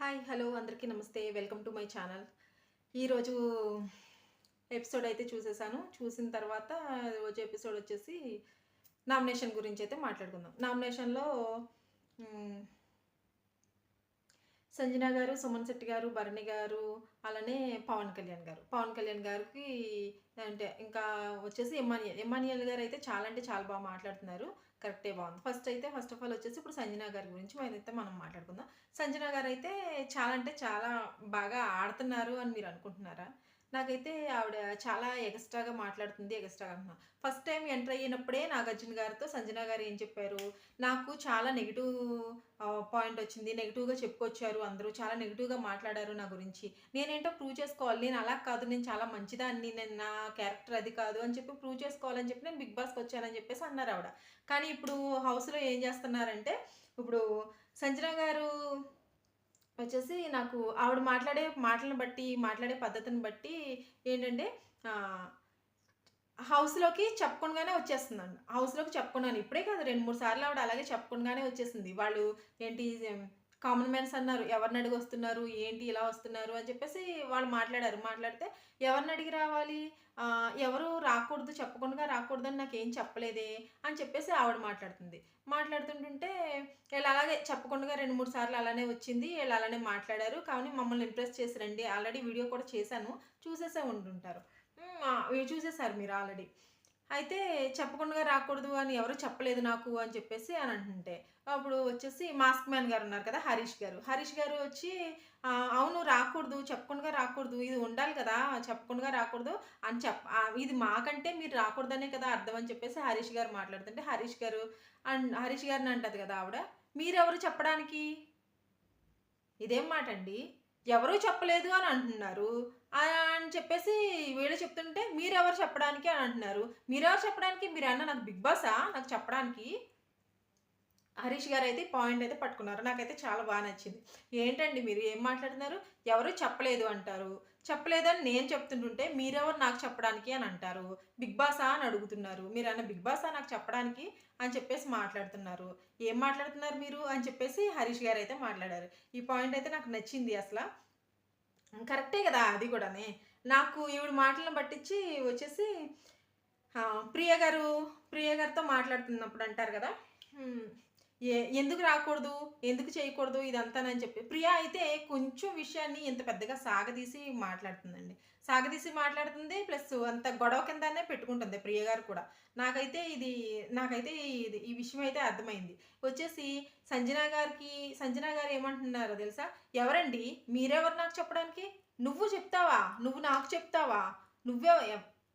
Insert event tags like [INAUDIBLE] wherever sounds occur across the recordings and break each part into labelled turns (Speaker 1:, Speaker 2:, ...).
Speaker 1: Hi hello అందరికీ నమస్తే. Welcome to my channel. ఈరోజు ఎపిసోడ్ అయితే చూసేసాను. చూసిన తర్వాత రోజు ఎపిసోడ్ వచ్చేసి నామినేషన్ గురించి అయితే మాట్లాడుకుందాం. నామినేషన్లో సంజన గారు సుమన్ శెట్టి గారు భరణి గారు అలానే పవన్ కళ్యాణ్ గారు. పవన్ కళ్యాణ్ గారికి అంటే ఇంకా వచ్చేసి ఎమ్మానియల్. ఎమ్మానియల్ గారు అయితే చాలా అంటే చాలా బాగా మాట్లాడుతున్నారు. కరెక్టే బాగుంది. ఫస్ట్ అయితే ఫస్ట్ ఆఫ్ ఆల్ వచ్చేసి ఇప్పుడు సంజన గారి గురించి అయితే మనం మాట్లాడుకుందాం. సంజన గారు అయితే చాలా అంటే చాలా బాగా ఆడుతున్నారు అని మీరు అనుకుంటున్నారా? నాకైతే ఆవిడ చాలా ఎక్స్ట్రాగా మాట్లాడుతుంది ఎక్స్ట్రాగా అంటున్నా. ఫస్ట్ టైం ఎంటర్ అయినప్పుడే నాగార్జున గారితో సంజన గారు ఏం చెప్పారు? నాకు చాలా నెగిటివ్ పాయింట్ వచ్చింది. నెగిటివ్గా చెప్పుకొచ్చారు అందరూ. చాలా నెగిటివ్గా మాట్లాడారు నా గురించి. నేనేంటో ప్రూవ్ చేసుకోవాలి. నేను అలా కాదు. నేను చాలా మంచిదాన్ని. నేను నా క్యారెక్టర్ అది కాదు అని చెప్పి ప్రూవ్ చేసుకోవాలని చెప్పి నేను బిగ్ బాస్కి వచ్చానని చెప్పేసి అన్నారు ఆవిడ. కానీ ఇప్పుడు హౌస్లో ఏం చేస్తున్నారంటే ఇప్పుడు సంజన గారు వచ్చేసి నాకు ఆవిడ మాట్లాడే మాటలను బట్టి మాట్లాడే పద్ధతిని బట్టి ఏంటంటే హౌస్లోకి చెప్పకుండానే వచ్చేస్తుందండి హౌస్లోకి చెప్పకున్నాను ఇప్పుడే కాదు రెండు మూడు సార్లు ఆవిడ అలాగే చెప్పకుండానే వచ్చేసింది. వాళ్ళు ఏంటి కామన్ మ్యాన్స్ అన్నారు. ఎవరిని అడిగి వస్తున్నారు? ఏంటి ఇలా వస్తున్నారు? అని చెప్పేసి వాళ్ళు మాట్లాడారు. మాట్లాడితే ఎవరిని అడిగి రావాలి? ఎవరు రాకూడదు చెప్పకుండా రాకూడదని నాకు ఏం చెప్పలేదే? అని చెప్పేసి ఆవిడ మాట్లాడుతుంది. మాట్లాడుతుంటుంటే వీళ్ళు అలాగే చెప్పకుండా రెండు మూడు సార్లు అలానే వచ్చింది. వీళ్ళు అలానే మాట్లాడారు. కానీ మమ్మల్ని ఇంప్రెస్ చేసి రండి. ఆల్రెడీ వీడియో కూడా చేశాను. చూసేసే ఉంటుంటారు. చూసేసారు మీరు ఆల్రెడీ అయితే చెప్పకుండా రాకూడదు అని ఎవరు చెప్పలేదు నాకు అని చెప్పేసి అని అంటుంటే అప్పుడు వచ్చేసి మాస్క్ మ్యాన్ గారు ఉన్నారు కదా హరీష్ గారు. హరీష్ గారు వచ్చి అవును రాకూడదు చెప్పకుండా రాకూడదు ఇది ఉండాలి కదా చెప్పకుండా రాకూడదు అని చెప్ ఇది మాకంటే మీరు రాకూడదనే కదా అర్థం అని చెప్పేసి హరీష్ గారు మాట్లాడుతుంటే హరీష్ గారు అండ్ హరీష్ గారిని అంటది కదా ఆవిడ మీరెవరు చెప్పడానికి? ఇదేం మాట అండి ఎవరూ చెప్పలేదు అని అంటున్నారు. అని చెప్పేసి వీళ్ళు చెప్తుంటే మీరెవరు చెప్పడానికి అని అంటున్నారు. మీరెవరు చెప్పడానికి? మీరు అన్న నాకు బిగ్ బాసా నాకు చెప్పడానికి? హరీష్ గారు అయితే పాయింట్ అయితే పట్టుకున్నారు. నాకైతే చాలా బాగా నచ్చింది. ఏంటండి మీరు? ఏం మాట్లాడుతున్నారు? ఎవరు చెప్పలేదు అంటారు. చెప్పలేదని నేను చెప్తుంటుంటే మీరెవరు నాకు చెప్పడానికి అని అంటారు? బిగ్ బాసా అని అడుగుతున్నారు. మీరు అన్న బిగ్ బాసా నాకు చెప్పడానికి అని చెప్పేసి మాట్లాడుతున్నారు. ఏం మాట్లాడుతున్నారు మీరు? అని చెప్పేసి హరీష్ గారు అయితే మాట్లాడారు. ఈ పాయింట్ అయితే నాకు నచ్చింది అసలు. కరెక్టే కదా అది కూడానే. నాకు ఈవిడ మాటలను పట్టించి వచ్చేసి ప్రియ గారు ప్రియ గారితో మాట్లాడుతున్నప్పుడు అంటారు కదా ఏ ఎందుకు రాకూడదు? ఎందుకు చేయకూడదు? ఇదంతానని చెప్పి. ప్రియ అయితే కొంచెం విషయాన్ని ఇంత పెద్దగా సాగదీసి మాట్లాడుతుందండి. సాగదీసి మాట్లాడుతుంది ప్లస్ అంత గొడవ కిందనే పెట్టుకుంటుంది ప్రియ గారు కూడా. నాకైతే ఇది నాకైతే ఇది ఈ విషయం అయితే అర్థమైంది. వచ్చేసి సంజన గారికి సంజన గారు ఏమంటున్నారో తెలుసా? ఎవరండి? మీరెవరు నాకు చెప్పడానికి? నువ్వు చెప్తావా? నువ్వు నాకు చెప్తావా? నువ్వే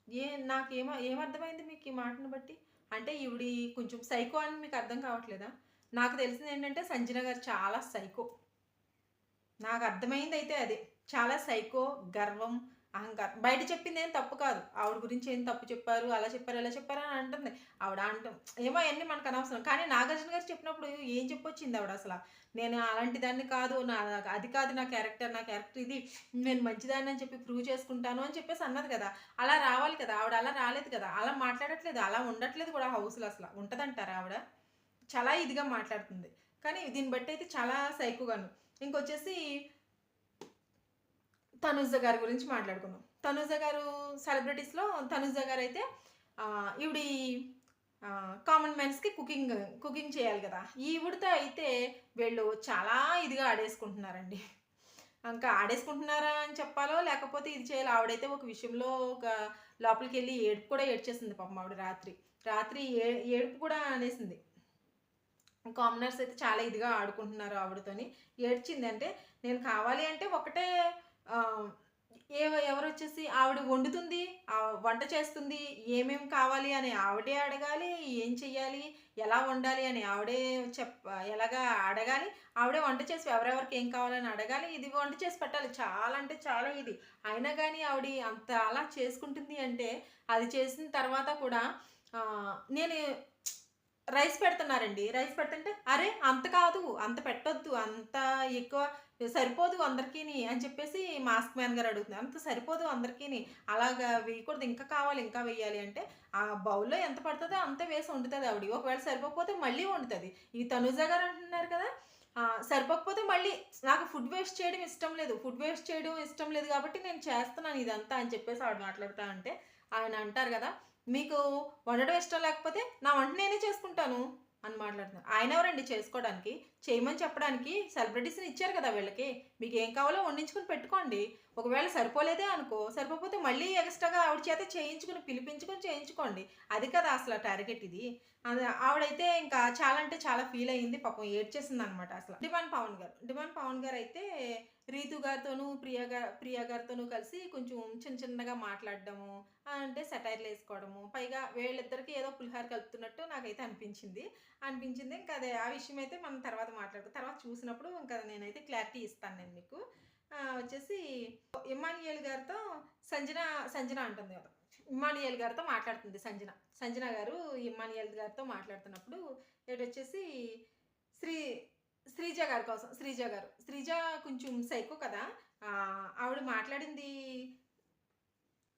Speaker 1: ఏ నాకేమో ఏమర్థమైంది మీకు ఈ మాటను బట్టి? అంటే ఈవిడి కొంచెం సైకో అని మీకు అర్థం కావట్లేదా? నాకు తెలిసింది ఏంటంటే సంజన గారు చాలా సైకో. నాకు అర్థమైంది అయితే అదే. చాలా సైకో గర్వం అహంకారం. బయట చెప్పింది ఏం తప్పు కాదు. ఆవిడ గురించి ఏం తప్పు చెప్పారు? అలా చెప్పారు ఇలా చెప్పారు అని అంటుంది. ఆవిడ అంటాం ఏమో అన్నీ మనకు అనవసరం. కానీ నాగార్జున గారు చెప్పినప్పుడు ఏం చెప్పొచ్చింది ఆవిడ అసలు? నేను అలాంటి దాన్ని కాదు నా అది కాదు నా క్యారెక్టర్ నా క్యారెక్టర్ ఇది. నేను మంచిదాన్ని అని చెప్పి ప్రూవ్ చేసుకుంటాను అని చెప్పేసి అన్నది కదా. అలా రావాలి కదా. ఆవిడ అలా రాలేదు కదా. అలా మాట్లాడట్లేదు. అలా ఉండట్లేదు కూడా హౌస్లో అసలు. ఉంటుందంటారా ఆవిడ? చాలా ఇదిగా మాట్లాడుతుంది. కానీ దీన్ని బట్టి అయితే చాలా సైకుగాను. ఇంకొచ్చేసి తనుజ గారి గురించి మాట్లాడుకున్నాం తనుజ గారు సెలబ్రిటీస్లో తనుజ గారు అయితే ఆ, ఈవిడి కామన్ మ్యాన్స్కి కుకింగ్ కుకింగ్ చేయాలి కదా. ఈవిడితో అయితే వీళ్ళు చాలా ఇదిగా ఆడేసుకుంటున్నారండి. ఇంకా ఆడేసుకుంటున్నారా అని చెప్పాలో లేకపోతే ఇది చేయాలి ఆవిడైతే ఒక విషయంలో ఒక లోపలికి వెళ్ళి ఏడుపు కూడా ఏడ్చేసింది పాపం ఆవిడ రాత్రి. రాత్రి ఏ ఏడుపు కూడా అనేసింది. కామనర్స్ అయితే చాలా ఇదిగా ఆడుకుంటున్నారు ఆవిడతోని. ఏడ్చింది అంటే నేను కావాలి అంటే ఒకటే ఏ ఎవరు వచ్చేసి ఆవిడ వండుతుంది ఆ వంట చేస్తుంది ఏమేం కావాలి అని ఆవిడే అడగాలి ఏం చెయ్యాలి ఎలా వండాలి అని ఆవిడే చెప్ ఎలాగా అడగాలి ఆవిడే వంట చేసి ఎవరెవరికి ఏం కావాలని అడగాలి ఇది వంట చేసి పెట్టాలి. చాలా అంటే చాలా ఇది. అయినా కానీ ఆవిడ అంత అలా చేసుకుంటుంది అంటే అది చేసిన తర్వాత కూడా నేను రైస్ పెడుతున్నారండి. రైస్ పెడుతుంటే అరే అంత కాదు అంత పెట్టొద్దు అంత ఎక్కువ సరిపోదు అందరికీని అని చెప్పేసి మాస్క్ మ్యాన్ గారు అడుగుతుంది అంత సరిపోదు అందరికీని. అలాగా వేయకూడదు ఇంకా కావాలి ఇంకా వేయాలి అంటే ఆ బౌల్లో ఎంత పడుతుందో అంత వేసి వండుతుంది ఆవిడ. ఒకవేళ సరిపోకపోతే మళ్ళీ వండుతుంది. ఈ తనుజ గారు అంటున్నారు కదా సరిపోకపోతే మళ్ళీ నాకు ఫుడ్ వేస్ట్ చేయడం ఇష్టం లేదు. ఫుడ్ వేస్ట్ చేయడం ఇష్టం లేదు కాబట్టి నేను చేస్తున్నాను ఇదంతా అని చెప్పేసి ఆవిడ మాట్లాడుతా అంటే ఆయన అంటారు కదా మీకు వండడం ఇష్టం లేకపోతే నా వంట నేనే చేసుకుంటాను అని మాట్లాడుతున్నారు. ఆయన ఎవరండి? చేసుకోవడానికి. చేయమని చెప్పడానికి సెలబ్రిటీస్ని ఇచ్చారు కదా వీళ్ళకి. మీకు ఏం కావాలో వండించుకుని పెట్టుకోండి. ఒకవేళ సరిపోలేదే అనుకో సరిపోతే మళ్ళీ ఎక్స్ట్రాగా ఆవిడ చేత చేయించుకుని పిలిపించుకుని చేయించుకోండి. అది కదా అసలు టార్గెట్ ఇది. ఆవిడైతే ఇంకా చాలా అంటే చాలా ఫీల్ అయ్యింది. పాపం ఏడ్చేసింది అనమాట అసలు. డిమాండ్ పవన్ గారు డిమాండ్ పవన్ గారు అయితే రీతు గారితోనూ ప్రియా గారు ప్రియా గారితోనూ కలిసి కొంచెం చిన్న చిన్నగా మాట్లాడడము అంటే సెటైర్లు వేసుకోవడము పైగా వీళ్ళిద్దరికి ఏదో పులిహార కలుపుతున్నట్టు నాకైతే అనిపించింది. అనిపించింది. ఇంకా అదే ఆ విషయం అయితే మనం తర్వాత మాట్లాడుకో తర్వాత చూసినప్పుడు ఇంకా నేనైతే క్లారిటీ ఇస్తాను నేను మీకు. వచ్చేసి ఇమానియల్ గారితో సంజన సంజన అంటుంది కదా. ఇమానియల్ గారితో మాట్లాడుతుంది సంజన. సంజన గారు ఇమానియల్ గారితో మాట్లాడుతున్నప్పుడు ఏడు వచ్చేసి శ్రీ శ్రీజ గారి కోసం శ్రీజ గారు. శ్రీజ కొంచెం సైకో కదా. ఆవిడ మాట్లాడింది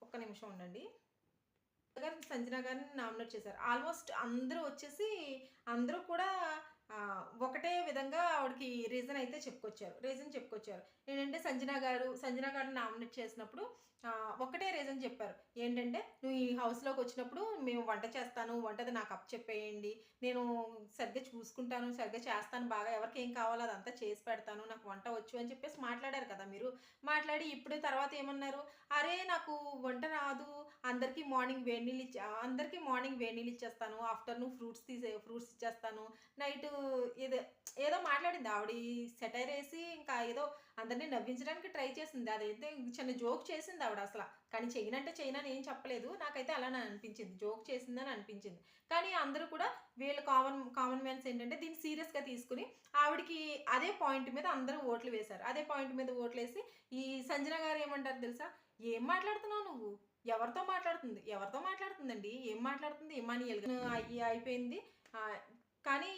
Speaker 1: ఒక్క నిమిషం ఉండండి. గారు సంజన గారిని నామినేట్ చేశారు. ఆల్మోస్ట్ అందరూ వచ్చేసి అందరూ కూడా ఒకటే విధంగా ఆవిడకి రీజన్ అయితే చెప్పుకొచ్చారు. రీజన్ చెప్పుకొచ్చారు. ఏంటంటే సంజన గారు సంజన గారు నామినేట్ చేసినప్పుడు ఒకటే రీజన్ చెప్పారు. ఏంటంటే నువ్వు ఈ హౌస్లోకి వచ్చినప్పుడు మేము వంట చేస్తాను వంటది నాకు అప్ చెప్పేయండి. నేను సరిగ్గా చూసుకుంటాను సరిగ్గా చేస్తాను బాగా ఎవరికి ఏం కావాలో అదంతా చేసి పెడతాను నాకు వంట వచ్చు అని చెప్పేసి మాట్లాడారు కదా మీరు. మాట్లాడి ఇప్పుడు తర్వాత ఏమన్నారు? అరే నాకు వంట రాదు. అందరికీ మార్నింగ్ వేడి నీళ్ళు ఇచ్చే అందరికీ మార్నింగ్ వేడి నీళ్ళు ఇచ్చేస్తాను. ఆఫ్టర్నూన్ ఫ్రూట్స్ తీసే ఫ్రూట్స్ ఇచ్చేస్తాను. నైట్ ఏదో ఏదో మాట్లాడింది ఆవిడ. సెటైర్ వేసి ఇంకా ఏదో అందరినీ నవ్వించడానికి ట్రై చేసింది. అదైతే చిన్న జోక్ చేసింది ఆవిడ అసలు. కానీ చేయనంటే చేయనని ఏం చెప్పలేదు. నాకైతే అలానే అనిపించింది. జోక్ చేసిందని అనిపించింది. కానీ అందరూ కూడా వీళ్ళ కామన్ కామన్ మ్యాన్స్ ఏంటంటే దీన్ని సీరియస్గా తీసుకుని ఆవిడకి అదే పాయింట్ మీద అందరూ ఓట్లు వేశారు. అదే పాయింట్ మీద ఓట్లు వేసి ఈ సంజన గారు ఏమంటారు తెలుసా? ఏం మాట్లాడుతున్నావు నువ్వు? ఎవరితో మాట్లాడుతుంది? ఎవరితో మాట్లాడుతుందండి? ఏం మాట్లాడుతుంది? ఇమానియల్ అయ్యి అయిపోయింది. కానీ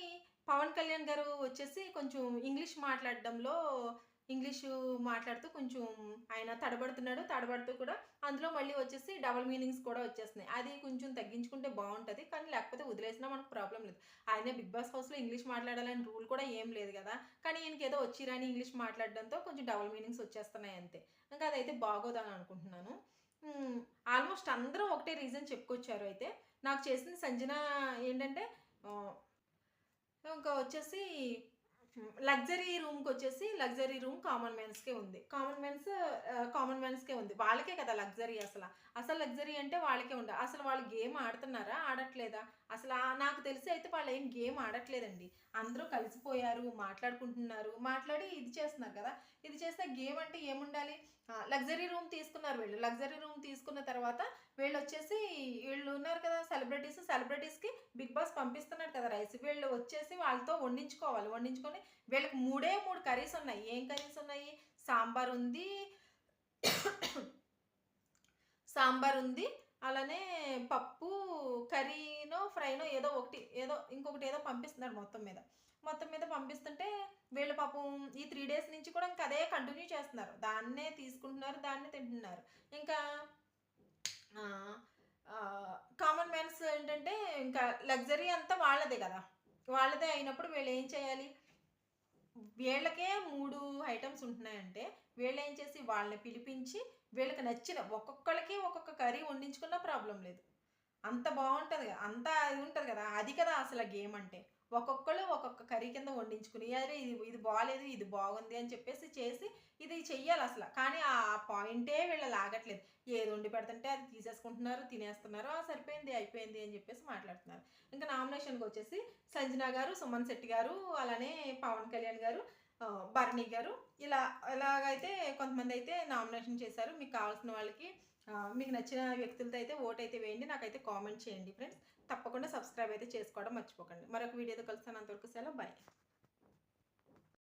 Speaker 1: పవన్ కళ్యాణ్ గారు వచ్చేసి కొంచెం ఇంగ్లీష్ మాట్లాడడంలో ఇంగ్లీషు మాట్లాడుతూ కొంచెం ఆయన తడబడుతున్నాడు తడబడుతూ కూడా అందులో మళ్ళీ వచ్చేసి డబల్ మీనింగ్స్ కూడా వచ్చేస్తున్నాయి. అది కొంచెం తగ్గించుకుంటే బాగుంటుంది కానీ లేకపోతే వదిలేసినా మనకు ప్రాబ్లం లేదు. ఆయన బిగ్ బాస్ హౌస్లో ఇంగ్లీష్ మాట్లాడాలని రూల్ కూడా ఏం లేదు కదా. కానీ ఈయనకి ఏదో వచ్చిరాని ఇంగ్లీష్ మాట్లాడడంతో కొంచెం డబల్ మీనింగ్స్ వచ్చేస్తున్నాయి అంతే. ఇంకా అదైతే బాగోదని అనుకుంటున్నాను. ఆల్మోస్ట్ అందరూ ఒకటే రీజన్ చెప్పుకొచ్చారు అయితే. నాకు చేసింది సంజన ఏంటంటే ఇంకా వచ్చేసి లగ్జరీ రూమ్కి వచ్చేసి లగ్జరీ రూమ్ కామన్ మెన్స్కే ఉంది. కామన్ మెన్స్ కామన్ మెన్స్కే ఉంది. వాళ్ళకే కదా లగ్జరీ అసలు. అసలు లగ్జరీ అంటే వాళ్ళకే ఉండదు అసలు వాళ్ళు గేమ్ ఆడుతున్నారా ఆడట్లేదా? అసలు నాకు తెలిసి అయితే వాళ్ళు ఏం గేమ్ ఆడట్లేదండి. అందరూ కలిసిపోయారు మాట్లాడుకుంటున్నారు మాట్లాడి ఇది చేస్తున్నారు కదా. ఇది చేస్తే గేమ్ అంటే ఏముండాలి? లగ్జరీ రూమ్ తీసుకున్నారు వీళ్ళు. లగ్జరీ రూమ్ తీసుకున్న తర్వాత వీళ్ళు వచ్చేసి వీళ్ళు ఉన్నారు కదా సెలబ్రిటీస్ సెలబ్రిటీస్కి బిగ్ బాస్ పంపిస్తున్నారు కదా రైస్ వీళ్ళు వచ్చేసి వాళ్ళతో వండించుకోవాలి. వండించుకొని వీళ్ళకి మూడే మూడు కర్రీస్ ఉన్నాయి. ఏం కర్రీస్ ఉన్నాయి? సాంబార్ ఉంది. [COUGHS] సాంబార్ ఉంది. అలానే పప్పు కర్రీనో ఫ్రైనో ఏదో ఒకటి ఏదో ఇంకొకటి ఏదో పంపిస్తున్నారు మొత్తం మీద. మొత్తం మీద పంపిస్తుంటే వీళ్ళు పాపం ఈ త్రీ డేస్ నుంచి కూడా ఇంకా అదే కంటిన్యూ చేస్తున్నారు. దాన్నే తీసుకుంటున్నారు దాన్నే తింటున్నారు. ఇంకా కామన్ మ్యాన్స్ ఏంటంటే ఇంకా లగ్జరీ అంతా వాళ్ళదే కదా. వాళ్ళదే అయినప్పుడు వీళ్ళు ఏం చేయాలి? వీళ్ళకే మూడు ఐటమ్స్ ఉంటున్నాయంటే వీళ్ళు ఏం చేసి వాళ్ళని పిలిపించి వీళ్ళకి నచ్చిన ఒక్కొక్కరికి ఒక్కొక్క కర్రీ వండించుకున్న ప్రాబ్లం లేదు. అంత బాగుంటుంది కదా అంత అది ఉంటుంది కదా అది కదా అసలు గేమ్ అంటే. ఒక్కొక్కరు ఒక్కొక్క కర్రీ కింద వండించుకుని అదే ఇది ఇది బాగాలేదు ఇది బాగుంది అని చెప్పేసి చేసి ఇది చెయ్యాలి అసలు. కానీ ఆ పాయింటే వీళ్ళు లాగట్లేదు. ఏది వండి పెడుతుంటే అది తీసేసుకుంటున్నారు తినేస్తున్నారు ఆ సరిపోయింది అయిపోయింది అని చెప్పేసి మాట్లాడుతున్నారు. ఇంకా నామినేషన్కి వచ్చేసి సంజన గారు సుమన్ శెట్టి గారు అలానే పవన్ కళ్యాణ్ గారు భరణి గారు ఇలా ఇలాగైతే కొంతమంది అయితే నామినేషన్ చేశారు. మీకు కావాల్సిన వాళ్ళకి మీకు నచ్చిన వ్యక్తులతో అయితే ఓట్ అయితే వేయండి నాకైతే కామెంట్ చేయండి ఫ్రెండ్స్. తప్పకుండా సబ్స్క్రైబ్ అయితే చేసుకోవడం మర్చిపోకండి. మరొక వీడియోతో కలుస్తాను. అంతవరకు సెలవు. బాయ్.